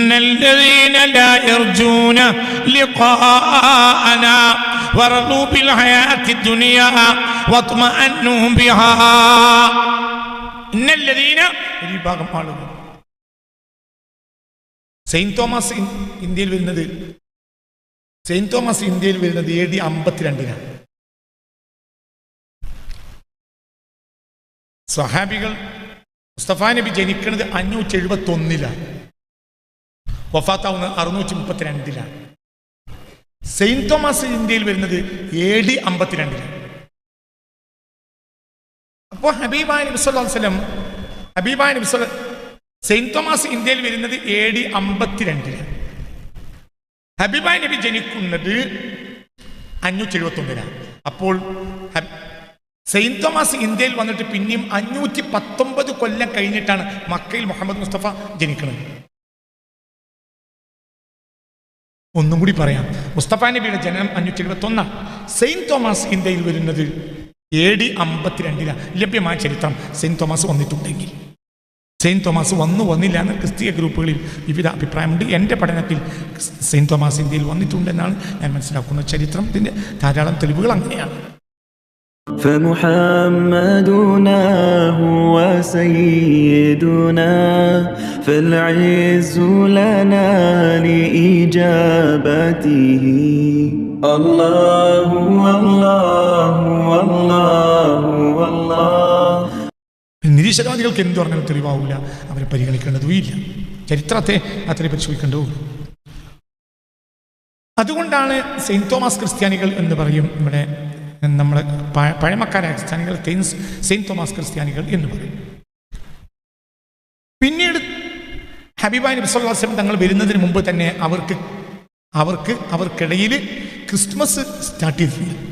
إن الذين لا يرجون لقاءنا ورضوا بالحياة الدنيا واطمأنوا بها إن الذين ഒരു വിഭാഗം ആളുകൾ സെയിന്റ് തോമസ് ഇൻ- ഇന്ത്യയിൽ വരുന്നത് സെയിന്റ് തോമസ് ഇന്ത്യയിൽ വരുന്നത് എ ഡി അമ്പത്തിരണ്ടിനാണ് സ്വഹാബികൾ മുസ്തഫ നബി ജനിക്കുന്നത് അഞ്ഞൂറ്റി എഴുപത്തി ഒന്നിലാണ് വഫാത്താവുന്നത് അറുന്നൂറ്റി മുപ്പത്തിരണ്ടിലാണ് സെയിന്റ് തോമസ് ഇന്ത്യയിൽ വരുന്നത് എ ഡി അമ്പത്തിരണ്ടിലാണ്. അപ്പോൾ ഹബീബായ നബി അലൈഹി വസല്ലം ഹബീബായ നബി സെയിന്റ് തോമസ് ഇന്ത്യയിൽ വരുന്നത് എ ഡി അമ്പത്തിരണ്ടിലാണ്. ഹബീബായ നബി ജനിക്കുന്നത് അഞ്ഞൂറ്റി എഴുപത്തി ഒന്നിലാണ് അപ്പോൾ സെയിന്റ് തോമസ് ഇന്ത്യയിൽ വന്നിട്ട് പിന്നെയും അഞ്ഞൂറ്റി പത്തൊമ്പത് കൊല്ലം കഴിഞ്ഞിട്ടാണ് മക്കയിൽ മുഹമ്മദ് മുസ്തഫ ജനിക്കുന്നത്. ഒന്നും കൂടി പറയാം. മുസ്തഫ നബിയുടെ ജനനം അഞ്ഞൂറ്റി എഴുപത്തി ഒന്നാണ് തോമസ് ഇന്ത്യയിൽ വരുന്നത് എ ഡി അമ്പത്തിരണ്ടിലാണ് ലഭ്യമായ ചരിത്രം. സെയിന്റ് തോമസ് വന്നിട്ടുണ്ടെങ്കിൽ. സെയിന്റ് തോമസ് വന്നു വന്നില്ല എന്ന് ക്രിസ്തീയ ഗ്രൂപ്പുകളിൽ വിവിധ അഭിപ്രായമുണ്ട്. എന്റെ പഠനത്തിൽ സെയിന്റ് തോമസ് ഇന്ത്യയിൽ വന്നിട്ടുണ്ടെന്നാണ് ഞാൻ മനസ്സിലാക്കുന്ന ചരിത്രത്തിന്റെ ധാരാളം തെളിവുകൾ അങ്ങനെയാണ്. فمحمدنا هو سيدنا فالعز لنا لإجابته الله والله والله والله നിരീശ്വരവാദികൾക്ക് എന്ത് പറഞ്ഞാലും തെളിവാവില്ല അവരെ പരിഗണിക്കേണ്ടതുമില്ല ചരിത്രത്തെ അത്ര പരിശോധിക്കേണ്ടതുമില്ല അതുകൊണ്ടാണ് സെയിന്റ് തോമസ് ക്രിസ്ത്യാനികൾ എന്ന് പറയും ഇവിടെ നമ്മുടെ പ- പഴമക്കാരായ ക്രിസ്ത്യാനികൾ സെയിന്റ് തോമസ് ക്രിസ്ത്യാനികൾ എന്ന് പറയും. പിന്നീട് ഹബീബായ് നബി സല്ലല്ലാഹു അലൈഹി വസല്ലം തങ്ങൾ വരുന്നതിന് മുമ്പ് തന്നെ അവർക്ക് അവർക്ക് അവർക്കിടയിൽ ക്രിസ്മസ് സ്റ്റാർട്ട് ചെയ്തിട്ടുണ്ട്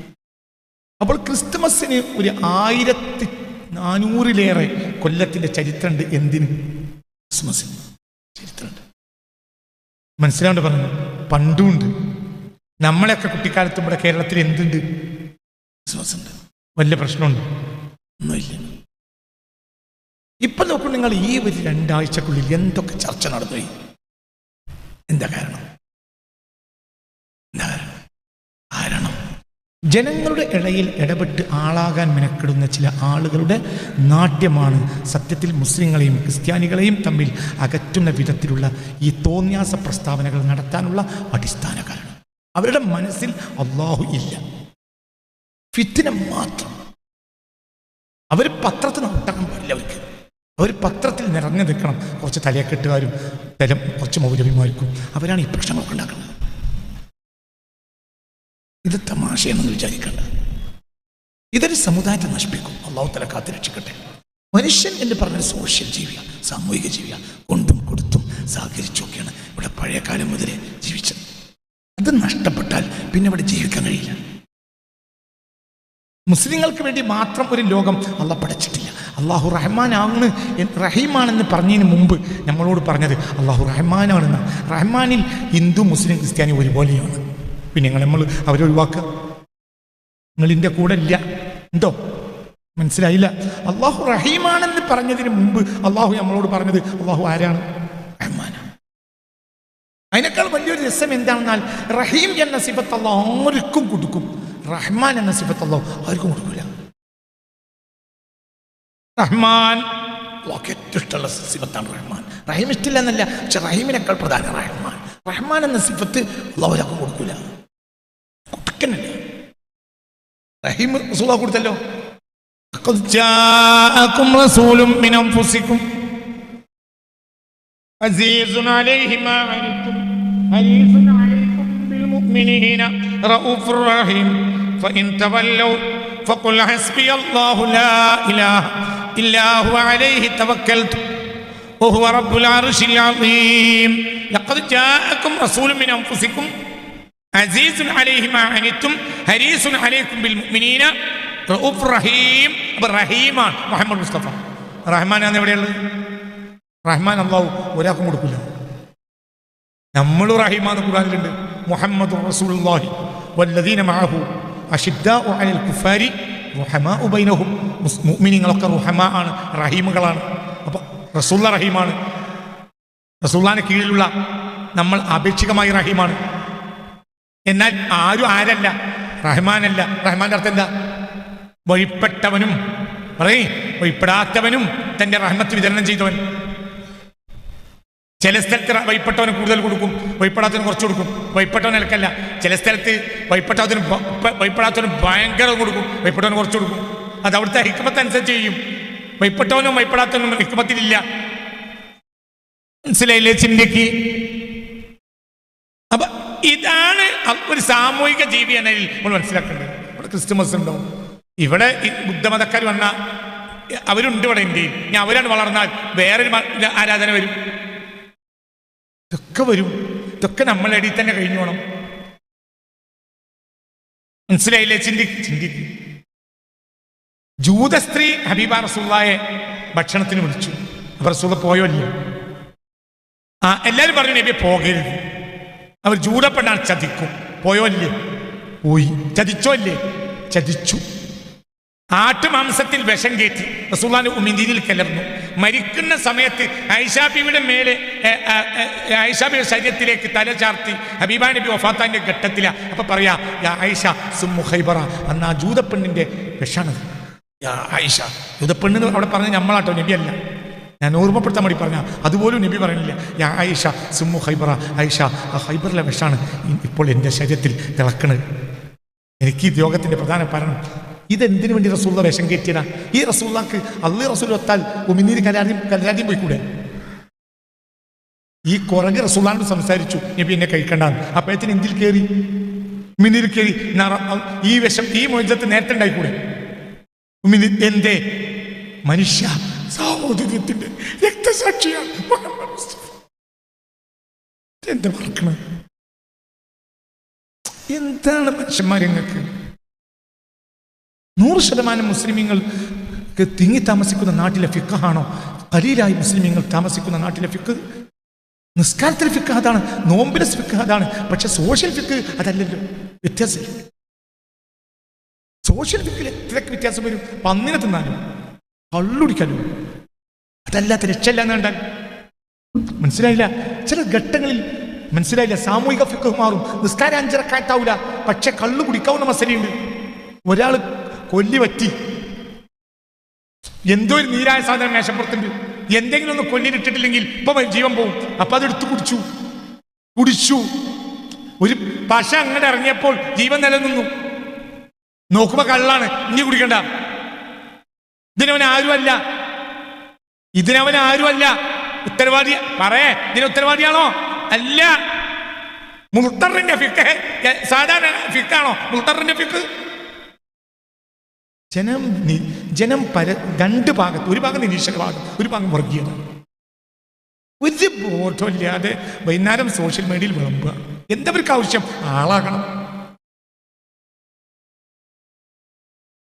അപ്പോൾ ക്രിസ്തുമസിന് ഒരു ആയിരത്തി നാനൂറിലേറെ കൊല്ലത്തിന്റെ ചരിത്രമുണ്ട്. എന്തിന്? ക്രിസ്മസിന് ചരിത്രമുണ്ട്. മനസ്സിലാണ്ട് പറഞ്ഞു? പണ്ടുണ്ട് നമ്മളെയൊക്കെ കുട്ടിക്കാലത്ത് ഇവിടെ കേരളത്തിൽ എന്തുണ്ട്? ഉണ്ട് വലിയ പ്രശ്നമുണ്ട്. ഒന്നുമില്ല. ഇപ്പൊ നോക്കൂ നിങ്ങൾ ഈ ഒരു രണ്ടാഴ്ചക്കുള്ളിൽ എന്തൊക്കെ ചർച്ച നടന്നു? എന്താ കാരണം? എന്താ കാരണം? കാരണം? ജനങ്ങളുടെ ഇടയിൽ ഇടപെട്ട് ആളാകാൻ മെനക്കെടുന്ന ചില ആളുകളുടെ നാട്യമാണ് സത്യത്തിൽ മുസ്ലിങ്ങളെയും ക്രിസ്ത്യാനികളെയും തമ്മിൽ അകറ്റുന്ന വിധത്തിലുള്ള ഈ തോന്യാസ പ്രസ്താവനകൾ നടത്താനുള്ള അടിസ്ഥാന കാരണം. അവരുടെ മനസ്സിൽ അള്ളാഹു ഇല്ല. ഫിത്തിന മാത്രം. അവർ പത്രത്തിന് ഒട്ടകം പാടില്ല അവർക്ക്. അവർ പത്രത്തിൽ നിറഞ്ഞു നിൽക്കണം. കുറച്ച് തലയക്കെട്ടുകാരും തരം കുറച്ച് മൗലവിമാർക്കും അവരാണ് ഈ പ്രശ്നങ്ങളൊക്കെ ഉണ്ടാക്കുന്നത്. ഇത് തമാശയെന്ന് വിചാരിക്കേണ്ട. ഇതൊരു സമുദായത്തെ നശിപ്പിക്കും. അള്ളാഹു തല കാത്തു രക്ഷിക്കട്ടെ. മനുഷ്യൻ എന്ന് പറഞ്ഞ സോഷ്യൽ ജീവിയാണ് സാമൂഹിക ജീവിയാണ് കൊണ്ടും കൊടുത്തും സഹകരിച്ചൊക്കെയാണ് ഇവിടെ പഴയ കാലം മുതലേ ജീവിച്ചത്. അത് നഷ്ടപ്പെട്ടാൽ പിന്നെ ഇവിടെ ജീവിക്കാൻ കഴിയില്ല. മുസ്ലിങ്ങൾക്ക് വേണ്ടി മാത്രം ഒരു ലോകം അല്ല പഠിച്ചിട്ടില്ല അള്ളാഹു റഹ്മാനാണ് റഹീമാണെന്ന് പറഞ്ഞതിന് മുമ്പ് നമ്മളോട് പറഞ്ഞത് അള്ളാഹു റഹ്മാനാണെന്ന് റഹ്മാനിൽ ഹിന്ദു മുസ്ലിം ക്രിസ്ത്യാനി ഒരുപോലെയാണ്. പിന്നെ നിങ്ങൾ നമ്മൾ അവരെ ഒഴിവാക്കുക. നിങ്ങൾ ഇതിന്റെ കൂടെ ഇല്ല. എന്തോ? മനസ്സിലായില്ല. അള്ളാഹു റഹീമാണെന്ന് പറഞ്ഞതിന് മുമ്പ് അള്ളാഹു നമ്മളോട് പറഞ്ഞത് അള്ളാഹു ആരാണ്? അതിനേക്കാൾ വലിയൊരു രസം എന്താണെന്നാൽ റഹീം എന്ന സിബത്ത് അള്ളാഹ് ആർക്കും കൊടുക്കും. റഹ്മാൻ എന്ന സിഫത്ത് അള്ളാഹു ആർക്കും കൊടുക്കില്ല റഹ്മാൻ അള്ളാഹ്ക്ക് ഏറ്റവും ഇഷ്ടമുള്ള സിഫത്താണ് റഹ്മാൻ റഹീം ഇഷ്ടമില്ല എന്നല്ല പക്ഷെ റഹീമിനേക്കാൾ പ്രധാന റഹ്മാൻ റഹ്മാൻ എന്ന സിഫത്ത് അള്ളാഹു ഒരാൾക്കും കൊടുക്കില്ല കൊടുക്കണല്ലേ റഹീം റസൂല കൊടുത്തല്ലോ لقد جاءكم رسول من أنفسكم عزيز عليه ما عنتم حريص عليكم بالمؤمنين رؤوف رحيم فإن تولوا فقل حسبي الله لا إله إلا هو عليه توكلت وهو رب العرش العظيم لقد جاءكم رسول من أنفسكم عزيز عليه ما عنتم حريص عليكم بالمؤمنين റഊഫ് റഹീം അപ്പൊ റഹീമാണ് മുഹമ്മദ് മുസ്തഫ റഹ്മാനാണ് എവിടെയുള്ളത് റഹ്മാൻ അള്ളാഹു ഒരാൾക്കും കൊടുക്കില്ല നമ്മൾ റഹീമാന്ന് ഖുറാനിലുണ്ട് മുഹമ്മദ് റസൂലുള്ളാഹി വല്ലദീന മഅഹു അഷിദ്ദാഉ അലൽ കുഫാരി റുഹമാഉ ബൈനഹും. മുസ്- മുഅ്മിനീങ്ങളൊക്കെ റുഹമാ ആണ് റഹീമുകളാണ്. അപ്പൊ റസൂല്ല റഹീമാണ്. റസൂല്ലാന് കീഴിലുള്ള നമ്മൾ ആപേക്ഷികമായി റഹീമാണ്. എന്നാൽ ആരും ആരല്ല റഹ്മാനല്ല. റഹ്മാന്റെ അർത്ഥം എന്താ? വഴിപ്പെട്ടവനും പറയേ വഴിപ്പെടാത്തവനും തന്റെ റഹ്മത്ത് വിതരണം ചെയ്തവൻ. ചില സ്ഥലത്ത് വൈപ്പെട്ടവന് കൂടുതൽ കൊടുക്കും വൈപ്പെടാത്തവന് കുറച്ച് കൊടുക്കും. വൈപ്പെട്ടവൻ നിലക്കല്ല ചില സ്ഥലത്ത് വൈപ്പെട്ടാത്തവന് ബ- ഭയങ്കര കൊടുക്കും വൈപ്പെട്ടവന് കുറച്ച് കൊടുക്കും. അത് അവിടുത്തെ ഹിക്മത്ത് അനുസരിച്ച് ചെയ്യും. വൈപ്പെട്ടവനും വൈപ്പെടാത്തവനും ഹിക്മത്തിലില്ല. മനസ്സിലായില്ലേ ചിന്തയ്ക്ക്? അപ്പൊ ഇതാണ് ഒരു സാമൂഹിക ജീവി എന്നതിൽ നമ്മൾ മനസ്സിലാക്കേണ്ടത്. ഇവിടെ ക്രിസ്തുമസ് ഉണ്ടാവും. ഇവിടെ ബുദ്ധമതക്കാർ വന്ന അവരുണ്ട് ഇവിടെ ഇന്ത്യയിൽ. ഇനി അവരാണ് വളർന്നാൽ വേറൊരു ആരാധന വരും. ഇതൊക്കെ വരും. ഇതൊക്കെ നമ്മളെ ഇടയിൽ തന്നെ കഴിഞ്ഞോണം. മനസ്സിലായില്ലേ? ചിന്തി ചിന്തി. ജൂത സ്ത്രീ ഹബീബ റസൂള്ളായെ ഭക്ഷണത്തിന് വിളിച്ചു. അവർ റസൂള പോയോ ഇല്ല? ആ എല്ലാരും പറഞ്ഞു നബി പോകരുത്. അവർ ജൂടപ്പെടാൻ ചതിക്കും. പോയോ അല്ലേ പോയി. ചതിച്ചോ അല്ലേ ചതിച്ചു. ആട്ടുമാംസത്തിൽ വിഷം കയറ്റി. റസൂള്ളാന്റെ ഉമിനീരിൽ കലർന്നു. മരിക്കുന്ന സമയത്ത് ഐഷാബിയുടെ മേലെ ഐഷാബിയുടെ ശരീരത്തിലേക്ക് തല ചാർത്തി ഹബീബാ നബി ഒഫാത്താന്റെ ഘട്ടത്തില. അപ്പൊ പറയാ യാ ഐഷ സുമ്മു ഹൈബറ അന്ന് ആ ജൂതപ്പെണ്ണിന്റെ വിഷാണത് യാ ഐഷ ജൂതപ്പെണ്ണ് അവിടെ പറഞ്ഞ നമ്മളാട്ടോ നബിയല്ല. ഞാൻ ഓർമ്മപ്പെടുത്താൻ വേണ്ടി പറഞ്ഞ അതുപോലും നബി പറയുന്നില്ല. യാ ഐഷ സുമ്മു ഹൈബറ ഐഷ ആ ഹൈബറിലെ വിഷാണ്. ഇപ്പോൾ എന്റെ ശരീരത്തിൽ തിളക്കണത് എനിക്ക് ഈ യോഗത്തിന്റെ പ്രധാന കാരണം ഇതെന്തിനു വേണ്ടി റസൂള്ള വേഷം കയറ്റിയതാ? ഈ റസൂള്ളക്ക് അള്ളി റസൂൽ ഒത്താൽ ഉമിനീര് കലാദ്യം കലാദ്യം പോയിക്കൂടെ? ഈ കുറങ്ങ് റസൂള്ളാനോട് സംസാരിച്ചു. നബി എന്നെ കഴിക്കണ്ടാന്ന്. അപ്പോഴത്തിന് എന്തിൽ കയറി ഉമിനീർ കയറി ഈ വിഷം ഈ മൊയ്ജത്ത് നേരത്തെ ഉണ്ടായിക്കൂടെ? ഉമിനി എന്തേ? മനുഷ്യ സാഹോദര്യത്തിന്റെ രക്തസാക്ഷിയാണ് എന്താ എന്താണ് മനുഷ്യന്മാർ നൂറ് ശതമാനം മുസ്ലിമീങ്ങൾക്ക് തിങ്ങി താമസിക്കുന്ന നാട്ടിലെ ഫിക്കാണോ കലീലായി മുസ്ലിമീങ്ങൾ താമസിക്കുന്ന നാട്ടിലെ ഫിക്ക് നിസ്കാരത്തിലെ ഫിക്ക് അതാണ് നോമ്പിലെ ഫിക്ക് അതാണ് പക്ഷെ സോഷ്യൽ ഫിക്ക് അതല്ലല്ലോ വ്യത്യാസം സോഷ്യൽ ഫിക്കിൽ എത്രക്ക് വ്യത്യാസം വരും? പന്നിനെ തിന്നാലും കള്ളുടിക്കാനും അതല്ലാത്ത രക്ഷയില്ല എന്ന് കണ്ടാൽ. മനസ്സിലായില്ല? ചില ഘട്ടങ്ങളിൽ മനസ്സിലായില്ല സാമൂഹിക ഫിക്ക് മാറും. നിസ്കാരം അഞ്ചരക്കാറ്റാവൂല പക്ഷെ കള്ളു കുടിക്കാവുന്ന മസരിയുണ്ട് ഒരാൾ കൊല്ലി പറ്റി എന്തോ ഒരു നീരായ സാധനം മേശപ്പുറത്തുണ്ട്. എന്തെങ്കിലും ഒന്ന് കൊല്ലിട്ടിട്ടില്ലെങ്കിൽ ഇപ്പൊ ജീവൻ പോവും. അപ്പൊ അതെടുത്ത് കുടിച്ചു. കുടിച്ചു. ഒരു പശ അങ്ങനെ ഇറങ്ങിയപ്പോൾ ജീവൻ നിലനിന്നു. നോക്കുമ്പോ കള്ളാണ്. ഇനി കുടിക്കണ്ട. ഇതിനവൻ ആരുമല്ല. ഇതിനവൻ ആരുമല്ല. ഉത്തരവാദി പറയേ ഇതിന് ഉത്തരവാദിയാണോ? അല്ല. മുൾത്തറിന്റെ ഫിക്ക് സാധാരണ ഫിക്കാണോ മുൾത്തറിന്റെ ഫിക്ക് ജനം ജനം പര രണ്ട് ഭാഗത്ത് ഒരു ഭാഗം നിരീക്ഷക ഭാഗം ഒരു ഭാഗം വർഗീയത. ഒരു ബോധമില്ലാതെ വൈകുന്നേരം സോഷ്യൽ മീഡിയയിൽ വിളമ്പുക. എന്തവർക്ക് ആവശ്യം? ആളാകണം.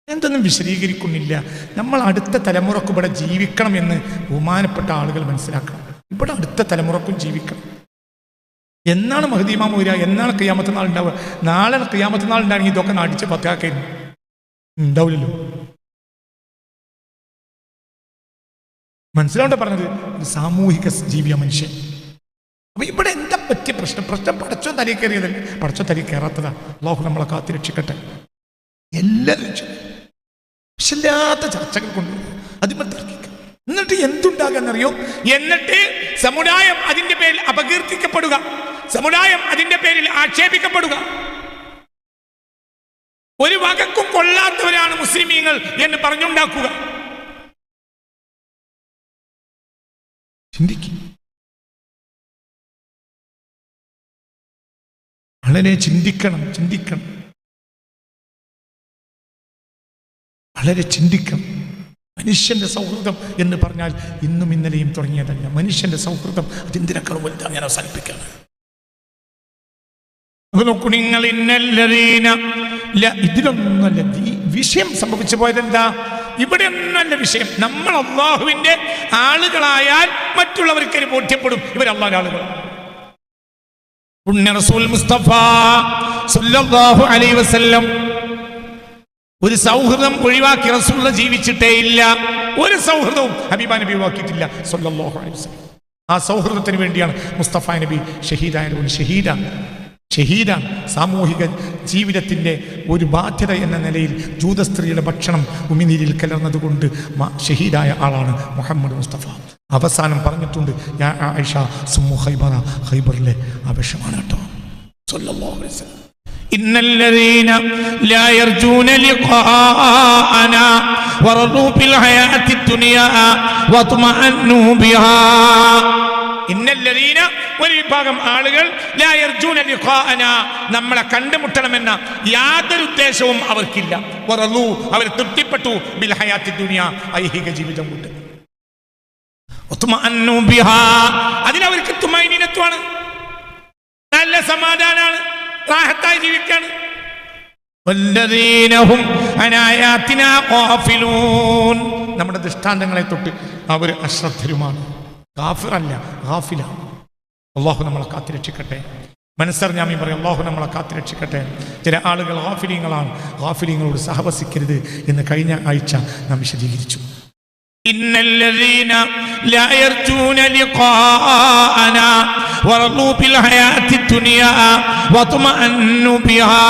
എന്തൊന്നും വിശദീകരിക്കുന്നില്ല. നമ്മൾ അടുത്ത തലമുറയ്ക്ക് ഇവിടെ ജീവിക്കണം എന്ന് ബഹുമാനപ്പെട്ട ആളുകൾ മനസ്സിലാക്കണം. ഇവിടെ അടുത്ത തലമുറക്കും ജീവിക്കണം. എന്നാണ് മഹദീമാമ വരിക എന്നാണ് ക്രിയാമത്തനാൾ ഉണ്ടാവുക? നാളെ ക്രിയാമത്തനാൾ ഉണ്ടാണെങ്കിൽ ഇതൊക്കെ നടിച്ച് പത്താക്കായിരുന്നു ഉണ്ടാവില്ലല്ലോ. മനസ്സിലാവണ്ട പറഞ്ഞത്? സാമൂഹിക ജീവിയ മനുഷ്യൻ. അപ്പൊ ഇവിടെ എന്താ പറ്റിയ പ്രശ്നം? പ്രശ്നം പടച്ചോ തലയിൽ കയറിയതല്ല പടച്ചോ തലയിൽ കയറാത്തതാ. അള്ളാഹു നമ്മളെ കാത്തി രക്ഷിക്കട്ടെ. എല്ലാവരും പക്ഷില്ലാത്ത ചർച്ചകൾ കൊണ്ട് അതിമ തർക്കിക്കാം. എന്നിട്ട് എന്തുണ്ടാകാന്നറിയോ? എന്നിട്ട് സമുദായം അതിന്റെ പേരിൽ അപകീർത്തിക്കപ്പെടുക. സമുദായം അതിന്റെ പേരിൽ ആക്ഷേപിക്കപ്പെടുക. ഒരു വകക്കും കൊള്ളാത്തവരാണ് മുസ്ലിമീങ്ങൾ എന്ന് പറഞ്ഞുണ്ടാക്കുക. വളരെ ചിന്തിക്കണം ചിന്തിക്കണം. വളരെ ചിന്തിക്കണം. മനുഷ്യന്റെ സൗഹൃദം എന്ന് പറഞ്ഞാൽ ഇന്നും ഇന്നലെയും തുടങ്ങിയതല്ല. മനുഷ്യന്റെ സൗഹൃദം അതെന്തിനേക്കാളും വലുതാണ് ഞാൻ അവസാനിപ്പിക്കുകയാണ്. നോക്കൂ നിങ്ങൾ ഇന്നല്ലതീന ഇതിലൊന്നുമല്ല. വിഷയം സംഭവിച്ചു പോയതെന്താ? ഇവിടെ ഒന്നല്ല വിഷയം. നമ്മൾ അള്ളാഹുവിന്റെ ആളുകളായാൽ മറ്റുള്ളവർക്ക് ബോധ്യപ്പെടും. അള്ളാഹുവിന്റെ ആളുകൾ പുണ്യ റസൂൽ മുസ്തഫ അലൈഹി വസല്ലം ഒരു സൗഹൃദം ഒഴിവാക്കി റസൂള്ള ജീവിച്ചിട്ടേ ഇല്ല. ഒരു സൗഹൃദവും ഹബീബ നബി ഒഴിവാക്കിയിട്ടില്ല. സല്ലല്ലാഹു അലൈഹി ആ സൗഹൃദത്തിന് വേണ്ടിയാണ് മുസ്തഫ നബി ഷഹീദായതുകൊണ്ട് ഷഹീദാണ് ഷഹീദാണ് സാമൂഹിക ജീവിതത്തിൻ്റെ ഒരു ബാധ്യത എന്ന നിലയിൽ ജൂത സ്ത്രീയുടെ ഭക്ഷണം ഉമിനീരിൽ കലർന്നതുകൊണ്ട് മ- ഷഹീദായ ആളാണ് മുഹമ്മദ് മുസ്തഫ അവസാനം പറഞ്ഞിട്ടുണ്ട് യാ ആയിഷ സുമു ഹൈബറ ഹൈബറിലെ ആവശ്യമാണ് കേട്ടോ സല്ലല്ലാഹു അലൈഹി വസല്ലം إن الذين لا يرجون لقاءنا ورضوا بالحياة الدنيا واطمأنوا بها ഇന്നല്ലതീന ഒരു വിഭാഗം ആളുകൾ നമ്മളെ കണ്ടുമുട്ടണമെന്ന യാതൊരു ഉദ്ദേശവും അവർക്കില്ല. അവർ തൃപ്തിപ്പെട്ടു. ബിൽ ഹയാത്തി ദുനിയ ഐഹിക ജീവിതം കൊണ്ട് അതിനവർക്ക് തുമൈനീനത്വമാണ് നല്ല സമാധാനാണ്. റാഹത്തായി ജീവിക്കാണ്. നമ്മുടെ ദൃഷ്ടാന്തങ്ങളെ തൊട്ട് അവർ അശ്രദ്ധരുമാണ്. ഗാഫിറല്ല ഗാഫിലാണ് അള്ളാഹു നമ്മളെ കാത്തിരക്ഷിക്കട്ടെ മനസ്സറിഞ്ഞാമി പറയും അള്ളാഹു നമ്മളെ കാത്തിരക്ഷിക്കട്ടെ ചില ആളുകൾ ഗാഫിലിങ്ങളാണ് ഗാഫിലിങ്ങളോട് സഹവസിക്കരുത് എന്ന് കഴിഞ്ഞ ആഴ്ച നാം വിശദീകരിച്ചു إن الذين لا يرجون لقاءنا ورضوا بالحياة الدنيا واطمأنوا بها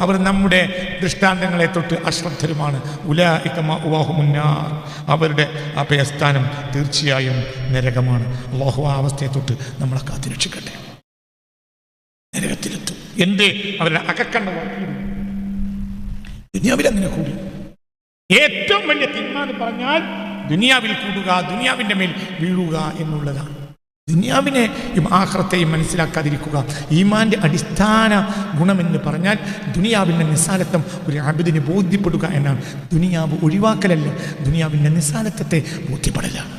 അവർ നമ്മുടെ ദൃഷ്ടാന്തങ്ങളെ തൊട്ട് അശ്രദ്ധരുമാണ്. അവരുടെ അഭയസ്ഥാനം തീർച്ചയായും നരകമാണ്. അള്ളാഹു ആ അവസ്ഥയെ തൊട്ട് നമ്മളെ കാത്തിരക്ഷിക്കട്ടെ നരകത്തിലെത്തും. എന്ത്? അവരുടെ അകക്കണ്ണ ദുനിയാവിൽ അങ്ങനെ കൂടി. ഏറ്റവും വലിയ തിന്മ എന്ന് പറഞ്ഞാൽ ദുനിയാവിൽ കൂടുക ദുനിയാവിന്റെ മേൽ വീഴുക എന്നുള്ളതാണ്. ദുനിയാവിനെ ആഹ്റത്തെയും മനസ്സിലാക്കാതിരിക്കുക. ഈമാന്റെ അടിസ്ഥാന ഗുണമെന്ന് പറഞ്ഞാൽ ദുനിയാവിന്റെ നിസ്സാരത്വം ഒരു അബിദിനെ ബോധ്യപ്പെടുക എന്നാണ്. ദുനിയാവ് ഒഴിവാക്കലല്ല ദുനിയാവിന്റെ നിസ്സാരത്വത്തെ ബോധ്യപ്പെടലാണ്.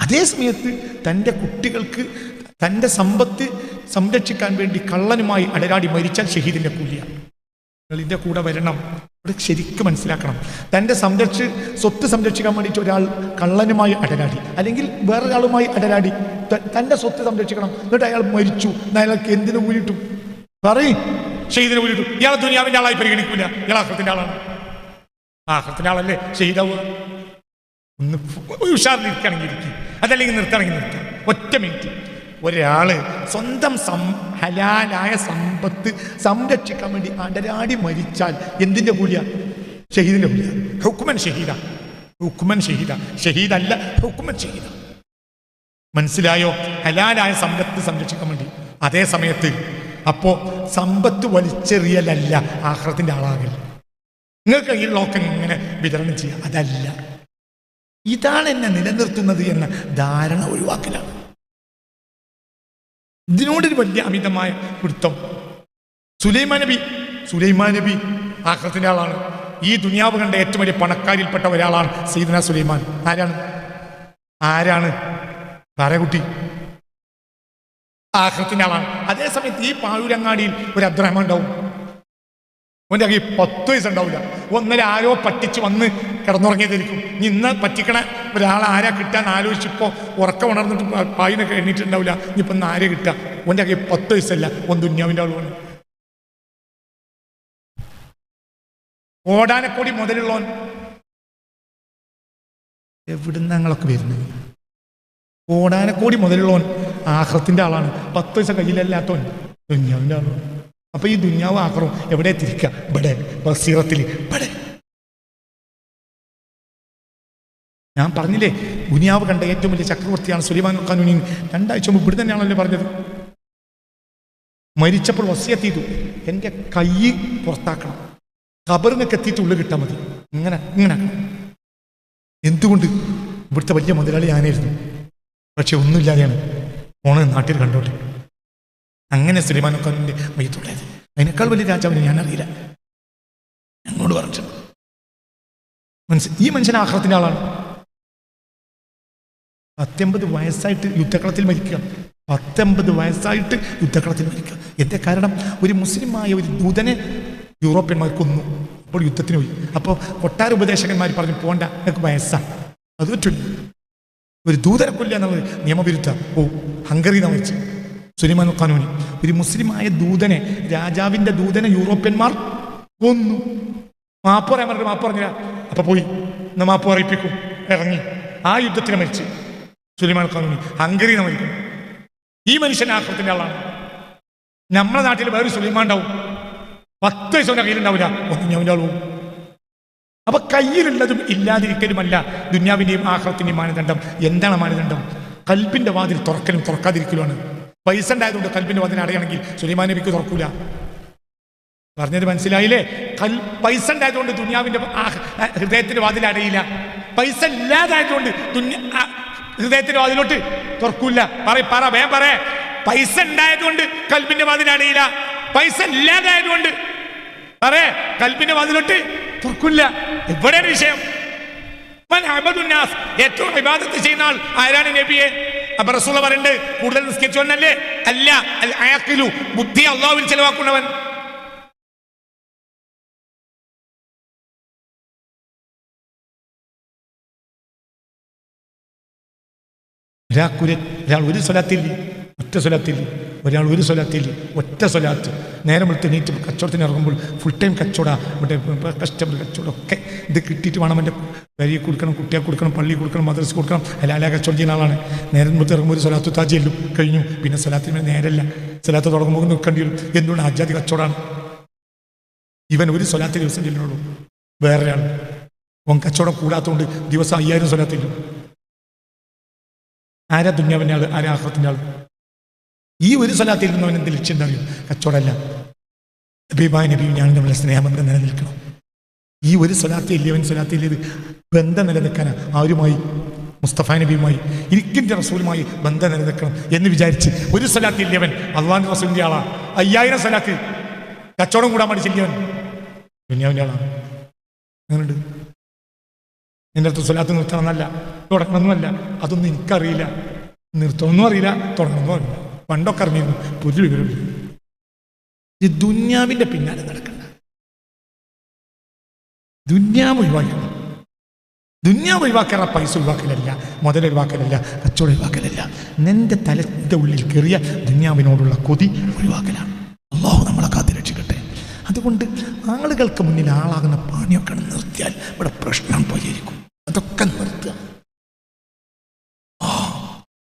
അതേ സമയത്ത് തന്റെ കുട്ടികൾക്ക് തന്റെ സമ്പത്ത് സംരക്ഷിക്കാൻ വേണ്ടി കള്ളനുമായി അടരാടി മരിച്ചാൽ ഷഹീദിന്റെ കൂലിയാണ്. നിങ്ങൾ ഇതിന്റെ കൂടെ വരണം. ഇവിടെ ശരിക്കും മനസ്സിലാക്കണം. തന്റെ സംരക്ഷ സ്വത്ത് സംരക്ഷിക്കാൻ വേണ്ടിയിട്ട് ഒരാൾ കള്ളനുമായി അടരാടി. അല്ലെങ്കിൽ വേറൊരാളുമായി അടരാടി. തന്റെ സ്വത്ത് സംരക്ഷിക്കണം. എന്നിട്ട് അയാൾ മരിച്ചു. അയാൾക്ക് എന്തിനു കൂടിയിട്ടും പറയും. ഷെയ്ദിന് കൂടിയിട്ടും ഇയാൾ ദുനിയാവിന്റെ ആളായി പരിഗണിക്കൂല ഇയാൾ ആഹ്റത്തിന്റെ ആളാണ്. ആഹ്റത്തിന്റെ ആളല്ലേ? ഷെയ്ദാവുക ഒന്ന് ഉഷാറിലിരിക്കുകയാണെങ്കിൽ ഇരിക്കും. അതല്ലെങ്കിൽ നിർത്തണമെങ്കിൽ നിർത്താം. ഒറ്റ മിനിറ്റ്. ഒരാൾ സ്വന്തം സം ഹലാലായ സമ്പത്ത് സംരക്ഷിക്കാൻ വേണ്ടി അടരാടി മരിച്ചാൽ എന്തിന്റെ കൂലിയ ഷഹീദിന്റെ കൂലിയ ഹുക്മൻ ഷഹീദ. ഹുക്മൻ ഷഹീദ. ഷഹീദല്ല ഹുക്മൻ ഷഹീദ. മനസ്സിലായോ? ഹലാലായ സമ്പത്ത് സംരക്ഷിക്കാൻ വേണ്ടി. അതേ സമയത്ത് അപ്പോ സമ്പത്ത് വലിച്ചെറിയലല്ല ആഹ്റത്തിന്റെ ആളാകൽ. നിങ്ങൾക്ക് ലോകം ഇങ്ങനെ വിതരണം ചെയ്യുക അതല്ല. ഇതാണ് എന്നെ നിലനിർത്തുന്നത് എന്ന ധാരണ ഒഴിവാക്കലാണ്. ഇതിനോടൊരു വലിയ അമിതമായ പിടുത്തം. സുലൈമാ നബി സുലൈമാ നബി ആക്രത്തിന്റെ ആളാണ്. ഈ ദുനിയാവ് കണ്ട ഏറ്റവും വലിയ പണക്കാരിൽപ്പെട്ട ഒരാളാണ് സീദന സുലൈമാൻ. ആരാണ്? ആരാണ്? താരകുട്ടി ആഹ്റത്തിന്റെ ആളാണ്. അതേസമയത്ത് ഈ പാഴൂരങ്ങാടിയിൽ ഒരു അബ്ദുറഹ്മാൻ ഉണ്ടാവും. അവന്റെ പത്ത് വയസ്സ് ഉണ്ടാവില്ല ഒന്നര ആരോ പറ്റിച്ച് വന്ന് കിടന്നുറങ്ങിയതായിരിക്കും. ഇനി ഇന്ന് പറ്റിക്കണ ഒരാളെ ആരാ കിട്ടാൻ ആലോചിച്ചിപ്പോൾ ഉറക്കം ഉണർന്നിട്ട് പായിനൊക്കെ എണ്ണീട്ടുണ്ടാവില്ല ഇനിയിപ്പോൾ ഇന്ന് ആരെ കിട്ടുക ഓന്റെ കയ്യിൽ പത്ത് വയസ്സല്ല. ഒന്ന് ദുന്യാവിന്റെ ആളുമാണ് ഓടാനക്കൂടി മുതലുള്ളവൻ. എവിടുന്ന് ഞങ്ങളൊക്കെ വരുന്നത്? ഓടാനക്കൂടി മുതലുള്ളവൻ ആഹ്റത്തിന്റെ ആളാണ്. പത്ത് പൈസ കയ്യിലല്ലാത്തവൻ ദുന്യാവിന്റെ ആളാണ്. അപ്പൊ ഈ ദുന്യാവ് ആക്രമം എവിടെ തിരിക്കുക ഇവിടെ ബസീറത്തിൽ. ഇവിടെ. ഞാൻ പറഞ്ഞില്ലേ ദുനിയാവ് കണ്ട ഏറ്റവും വലിയ ചക്രവർത്തിയാണ് സുലിമാൻ ഖാനുനി രണ്ടാഴ്ച മുമ്പ് ഇവിടെ തന്നെയാണല്ലോ പറഞ്ഞത്. മരിച്ചപ്പോൾ വസിയത്ത് ചെയ്തു. എന്റെ കൈ പുറത്താക്കണം. കബറിനൊക്കെ എത്തിയിട്ട് ഉള്ളിൽ കിട്ടാൽ മതി. ഇങ്ങനെ ഇങ്ങനെ. എന്തുകൊണ്ട് ഇവിടുത്തെ വലിയ മുതലാളി ഞാനായിരുന്നു? പക്ഷെ ഒന്നുമില്ലാതെയാണ് ഓണ നാട്ടിൽ കണ്ടോട്ടെ. അങ്ങനെ സുലൈമാൻ ഖാനിന്റെ മയ്യത്തുണ്ടായത് അതിനേക്കാൾ വലിയ രാജാവിനെ ഞാൻ അറിയില്ല ഞങ്ങളോട് പറഞ്ഞു മനസ്സിൽ ഈ മനുഷ്യൻ ആഹ്ലത്തിന്റെ ആളാണ്. പത്തൊമ്പത് വയസ്സായിട്ട് യുദ്ധക്കളത്തിൽ മരിക്കുക. പത്തൊമ്പത് വയസ്സായിട്ട് യുദ്ധക്കളത്തിൽ മരിക്കുക. എന്റെ കാരണം ഒരു മുസ്ലിമായ ഒരു ദൂതനെ യൂറോപ്യന്മാർ കൊന്നു. അപ്പോൾ യുദ്ധത്തിന് പോയി. അപ്പോൾ കൊട്ടാര ഉപദേശകന്മാർ പറഞ്ഞു പോണ്ട നിങ്ങൾക്ക് വയസ്സാണ് അത് പറ്റില്ല ഒരു ദൂതനെ കൊല്ലുക എന്നുള്ളത് നിയമവിരുദ്ധ. ഓ ഹംഗറി മരിച്ചു സുലിമാൻ ഖാനൂനി. ഒരു മുസ്ലിമായ ദൂതനെ രാജാവിന്റെ ദൂതനെ യൂറോപ്യന്മാർ കൊന്നു. മാപ്പ് പറയാൻ പറഞ്ഞിട്ട് മാപ്പ് പറഞ്ഞില്ല. അപ്പൊ പോയി. എന്നാ മാപ്പ് പറയിപ്പിക്കും ഇറങ്ങി. ആ യുദ്ധത്തിന് മരിച്ചു. സുലിമാൻ ഖാനൂനി ഹംഗറി മരിക്കുന്നു ഈ മനുഷ്യൻ ആക്രമത്തിന്റെ ആളാണ്. നമ്മളെ നാട്ടിൽ വേറെ സുലിമാൻ ഉണ്ടാവും. പത്ത് വയസ്സോന്റെ കയ്യിലുണ്ടാവില്ല ഒന്ന് ഞാൻ പോകും അപ്പൊ കയ്യിലുള്ളതും ഇല്ലാതിരിക്കലുമല്ല ദുന്യാവിന്റെയും ആഹ്റത്തിന്റെയും മാനദണ്ഡം. എന്താണ് മാനദണ്ഡം? കൽബിന്റെ വാതിൽ തുറക്കലും തുറക്കാതിരിക്കലുമാണ്. പൈസ ഉണ്ടായതുകൊണ്ട് കൽബിന്റെ വാതിൽ അടയാണെങ്കിൽ സുലൈമാൻ നബിക്ക് തുറക്കൂല. പറഞ്ഞത് മനസ്സിലായില്ലേ? കൽ പൈസ ഉണ്ടായതുകൊണ്ട് ദുന്യാവിന്റെ ഹൃദയത്തിന്റെ വാതിൽ അടയില്ല. പൈസ ഇല്ലാതായതുകൊണ്ട് ദുന്യ- ആ ഹൃദയത്തിന്റെ വാതിലോട്ട് തുറക്കൂല. പറ പറ വേ പറ. പൈസ ഉണ്ടായതുകൊണ്ട് കൽബിന്റെ വാതിൽ അടയില്ല. പൈസ ഇല്ലാതായതുകൊണ്ട് പറേ കൽബിന്റെ വാതിലോട്ട് തുറക്കില്ല എവിടെ വിഷയം. ഏറ്റവും ഇബാദത്ത് ചെയ്യുന്ന ആൾ ആരാണ് നബിയെ? അപ്പൊ റസൂള പറയുന്നുണ്ട് കൂടുതൽ നിസ്കരിച്ചവനല്ലേ? അല്ല അൽ ബുദ്ധി അള്ളാഹുവിൽ ചെലവാക്കുന്നവൻ. ഒരാൾക്കൊരു ഒരാൾ ഒരു സ്വലാത്തില്ല? ഒറ്റ സ്വലാത്തില്ല? ഒരാൾ ഒരു സ്വലാത്തില്ല? ഒറ്റ സ്വലാത്ത്. നേരം വിളിച്ച് നീറ്റ് കച്ചവടത്തിന് ഇറങ്ങുമ്പോൾ ഫുൾ ടൈം കച്ചവട. മറ്റേ കസ്റ്റമർ കച്ചവടം ഒക്കെ ഇത് കിട്ടിയിട്ട് വേണം എന്റെ വരി കൊടുക്കണം കുട്ടിയെ കൊടുക്കണം പള്ളി കൊടുക്കണം മദ്രസ് കൊടുക്കണം. അല്ല കച്ചവടം ചെയ്യുന്ന ആളാണ്. നേരം വിളിച്ച് ഇറങ്ങുമ്പോൾ ഒരു സ്വലാത്ത് താജ് കഴിഞ്ഞു. പിന്നെ സ്വലാത്തിന് നേരല്ല. സ്വലാത്ത് തുടങ്ങുമ്പോൾ നിൽക്കേണ്ടി വരും. എന്തുകൊണ്ട് ആജാതി കച്ചവടമാണ് ഇവൻ ഒരു സ്വലാത്തിൽ ദിവസം ചെല്ലുള്ളൂ വേറെ ആൾ ഓൻ കച്ചവടം കൂടാത്തതുകൊണ്ട് ദിവസം അയ്യായിരം സ്വലാത്തില്ലും. ആരാ ദുന്യാവിന്റെ ആൾ ആരാ ആഹ്റത്തിന്റെ ആൾ ഈ ഒരു സ്ഥലത്തിൽ നിന്നവൻ എന്ത് ലക്ഷ്യം അറിയോ? കച്ചവടമല്ല. അബീബായ നബിയും ഞാൻ നമ്മളെ സ്നേഹബന്ധം നിലനിൽക്കണം. ഈ ഒരു സ്വലാത്തി ഇല്ലവൻ സ്വലാത്തി ഇല്ലത് ബന്ധം നിലനിൽക്കാൻ ആരുമായി? മുസ്തഫ നബിയുമായി. ഇരിക്കിന്റെ റസൂലുമായി ബന്ധം നിലനിൽക്കണം എന്ന് വിചാരിച്ച് ഒരു സ്വലാത്തി ഇല്ലവൻ അള്ളാഹിന്റെ റസൂലിന്റെ ആളാ. അയ്യായിരം സ്വലാത്തി. കച്ചവടം കൂടാൻ പഠിച്ചില്ലവൻ ദുന്യാവിന്റെ ആളാണ് അങ്ങനെയുണ്ട് നിന്റെ അടുത്ത് സ്വലാത്ത് നിർത്തണമെന്നല്ല തുടങ്ങണമെന്നല്ല. അതൊന്നും എനിക്കറിയില്ല. നിർത്തണമെന്നും അറിയില്ല തുടങ്ങണമെന്നും അറിയില്ല. പണ്ടൊക്കെ അറിഞ്ഞിരുന്നു പുതിയ വിവരമില്ല. ഈ ദുന്യാവിന്റെ പിന്നാലെ നടക്കണ്ട. ദുന്യാവ് ഒഴിവാക്കണം. ദുന്യാവ് ഒഴിവാക്കാറ പൈസ ഒഴിവാക്കലല്ല മുതൽ ഒഴിവാക്കലല്ല കച്ചവടം ഒഴിവാക്കലല്ല. നിന്റെ തലത്തിന്റെ ഉള്ളിൽ കയറിയ ദുന്യാവിനോടുള്ള കൊതി ഒഴിവാക്കലാണ്. അള്ളാഹു നമ്മളെ കാത്തി രക്ഷിക്കട്ടെ. അതുകൊണ്ട് ആളുകൾക്ക് മുന്നിൽ ആളാകുന്ന പാണിയൊക്കെ നിർത്തിയാൽ ഇവിടെ പ്രശ്നം പരിഹരിക്കും അതൊക്കെ നിർത്തുക.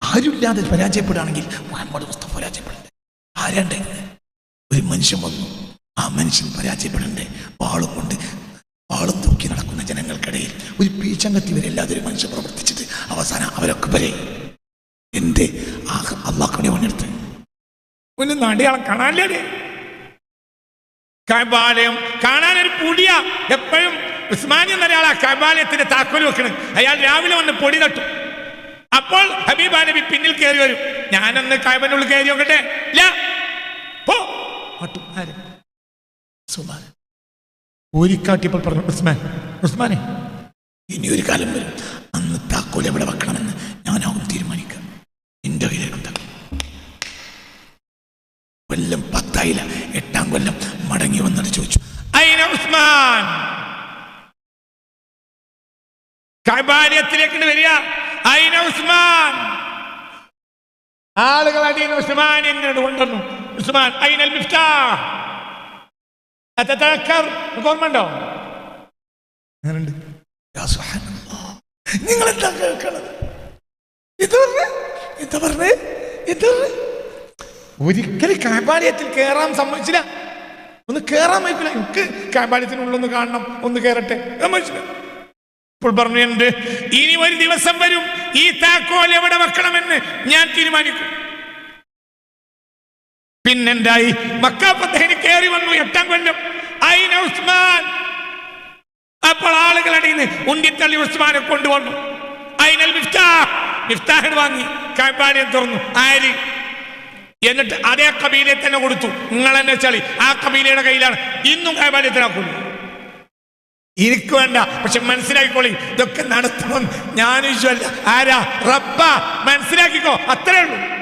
ആരുമില്ലാതെ പരാജയപ്പെടുകയാണെങ്കിൽ മുഹമ്മദ് മുസ്തഫ പരാജയപ്പെടണ്ടേ? ആരണ്ടേ? ഒരു മനുഷ്യൻ വന്നു. ആ മനുഷ്യൻ പരാജയപ്പെടണ്ടേ? വാളും കൊണ്ട് വാളും തൂക്കി നടക്കുന്ന ജനങ്ങൾക്കിടയിൽ ഒരു പീച്ചങ്കത്തി വരെല്ലാതെ ഒരു മനുഷ്യൻ പ്രവർത്തിച്ചിട്ട് അവസാനം അവരൊക്കെ വരെ. എന്റെ ആ അള്ളാഹുനെ പണിയെടുത്ത് ഒന്ന് നടിയാളെ കാണാനല്ലേ? കാണാനൊരു പുടിയ എപ്പോഴും ഉസ്മാനി എന്ന ഒരാളാ കബാലയത്തിന്റെ താക്കോൽ വെക്കണം. അയാൾ രാവിലെ വന്ന് പൊടി തട്ടു. അപ്പോൾ ഹബീബ നബി പിന്നിൽ കയറി വരും. ഞാനൊന്ന് കബനുള്ളിൽ കയറി നോക്കട്ടെ. ഊരിക്കാട്ടിയപ്പോൾ പറഞ്ഞു ഉസ്മാൻ ഉസ്മാനെ ഇനി ഒരു കാലം വരും. അന്ന് താക്കോൽ എവിടെ വെക്കണമെന്ന് ഞാനാവും തീരുമാനിക്കാം. എന്റെ കയ്യിലേക്കുണ്ട് കൊല്ലം പത്തായില്ല. എട്ടാം കൊല്ലം മടങ്ങി വന്നിട്ട് ചോദിച്ചു. ഉസ്മാൻ? കൈബാലയത്തിലേക്ക് വരിക. ഉസ്മാൻ. ആളുകൾ അടിയുന്ന ഉസ്മാൻ എങ്ങനെ കൊണ്ടുവന്നു? ഉസ്മാൻ അയിനൽ ഓർമ്മണ്ടോ നിങ്ങൾ എന്താ കേൾക്കണത്? ഇത് പറഞ്ഞേ ഇത് പറഞ്ഞേ ഇത് ഒരിക്കലും കാപാലയത്തിൽ കയറാൻ സമ്മതിച്ചില്ല. ഒന്ന് കയറാൻ വയ്ക്കില്ല എനിക്ക് കാബാലയത്തിനുള്ളൊന്ന് കാണണം ഒന്ന് കയറട്ടെ സമ്മതിച്ചില്ല ഇപ്പോൾ പറഞ്ഞു എന്ത്? ഇനി ഒരു ദിവസം വരും. ഈ താക്കോൽ എവിടെ വെക്കണമെന്ന് ഞാൻ തീരുമാനിക്കും. പിന്നെന്തായി? മക്കാപ്പത്തേന് കയറി വന്നു എട്ടാം കൊല്ലം. അയിന ഉസ്മാൻ. അപ്പോൾ ആളുകൾ അടിയുന്ന ഉണ്ടിത്തള്ളി ഉസ്മാനെ കൊണ്ടുവന്നു. അയിനൽ മിഫ്താഹ്. വാങ്ങി. കാപ്പാടിയെ തുറന്നു. ആര്? എന്നിട്ട് അതേ കബീലയെ തന്നെ കൊടുത്തു. നിങ്ങൾ എന്നെ ചളി. ആ കബീലയുടെ കയ്യിലാണ്. ഇന്നും കൈബാല്യത്തിനാക്കുന്നു എനിക്ക് വേണ്ട. പക്ഷെ മനസ്സിലാക്കിക്കോളി ഇതൊക്കെ നടത്തണം. ഞാൻ വിശ്വല്ല ആരാ? റബ്ബ. മനസ്സിലാക്കിക്കോ. അത്രേ ഉള്ളൂ.